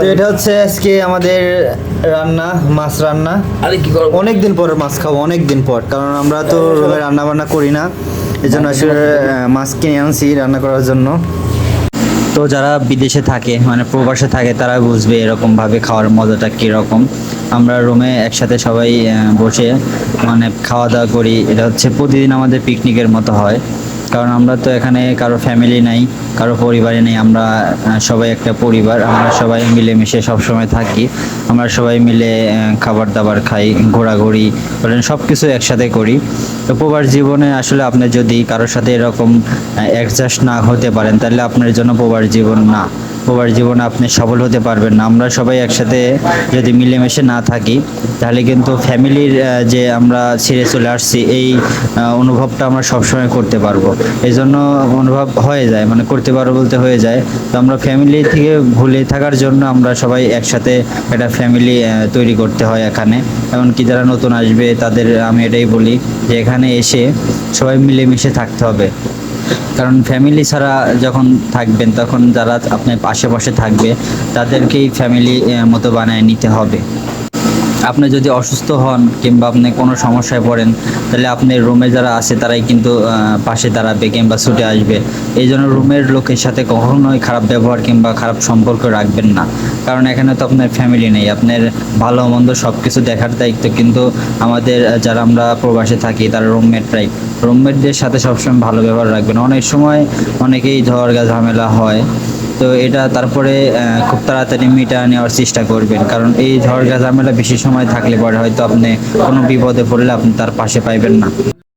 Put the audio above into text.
তো এটা হচ্ছে আজকে আমাদের রান্না মাছ রান্না। আরে কি করব অনেক দিন পর মাছ খাব অনেক দিন পর। কারণ আমরা তো রুমে রান্না বান্না করি না। এই জন্য আসলে মাছ কিনে আনছি রান্না করার জন্য। তো যারা বিদেশে থাকে মানে প্রবাসে থাকে তারা বুঝবে এরকম ভাবে খাওয়ার মজাটা কীরকম। আমরা রুমে একসাথে সবাই বসে মানে খাওয়া দাওয়া করি। এটা হচ্ছে প্রতিদিন আমাদের পিকনিকের মতো হয়। কারণ আমরা তো এখানে কারও ফ্যামিলি নাই কারও পরিবারে নেই, আমরা সবাই একটা পরিবার, আমরা সবাই মিলেমিশে সবসময় থাকি, আমরা সবাই মিলে খাবার দাবার খাই, ঘোরাঘুরি বলেন সব কিছু একসাথে করি। তো প্রবাস জীবনে আসলে আপনি যদি কারোর সাথে এরকম অ্যাডজাস্ট না হতে পারেন, তাহলে আপনার জন্য প্রবাস জীবন না। প্রবাস জীবনে আপনি সফল হতে পারবেন না। আমরা সবাই একসাথে যদি মিলেমিশে না থাকি, তাহলে কিন্তু ফ্যামিলির যে আমরা ছেড়ে চলে আসছি, এই অনুভবটা আমরা সবসময় করতে পারব। এই জন্য অনুভব হয়ে যায় মানে করতে পারব বলতে হয়ে যায়। তো আমরা ফ্যামিলি থেকে ভুলে থাকার জন্য আমরা সবাই একসাথে একটা ফ্যামিলি তৈরি করতে হয় এখানে। এমনকি যারা নতুন আসবে, তাদের আমি এটাই বলি যে এখানে এসে সবাই মিলেমিশে থাকতে হবে। কারণ ফ্যামিলি ছাড়া যখন থাকবেন, তখন যারা আপনার আশেপাশে থাকবে, তাদেরকেই ফ্যামিলি মতো বানায় নিতে হবে। আপনি যদি অসুস্থ হন কিংবা আপনি কোনো সমস্যায় পড়েন, তাহলে আপনার রুমে যারা আছে, তারাই কিন্তু পাশে দাঁড়াবে কিংবা ছুটে আসবে। এই জন্য রুমের লোকের সাথে কখনোই খারাপ ব্যবহার কিংবা খারাপ সম্পর্ক রাখবেন না। কারণ এখানে তো আপনার ফ্যামিলি নেই। আপনার ভালো মন্দ সব কিছু দেখার দায়িত্ব কিন্তু আমাদের, যারা আমরা প্রবাসে থাকি, তারা রুমমেটরাই রুমমেটদের সাথে সবসময় ভালো ব্যবহার রাখবেন। অনেক সময় অনেকেই ঝড়গা ঝামেলা হয়। তো এটা তারপরে খুব তাড়াতাড়ি মিটা নেওয়ার চেষ্টা করবেন। কারণ এই ঝড় ঝামেলা বেশি সময় থাকলে পরে হয়তো আপনি কোনো বিপদে পড়লে আপনি তার পাশে পাইবেন না।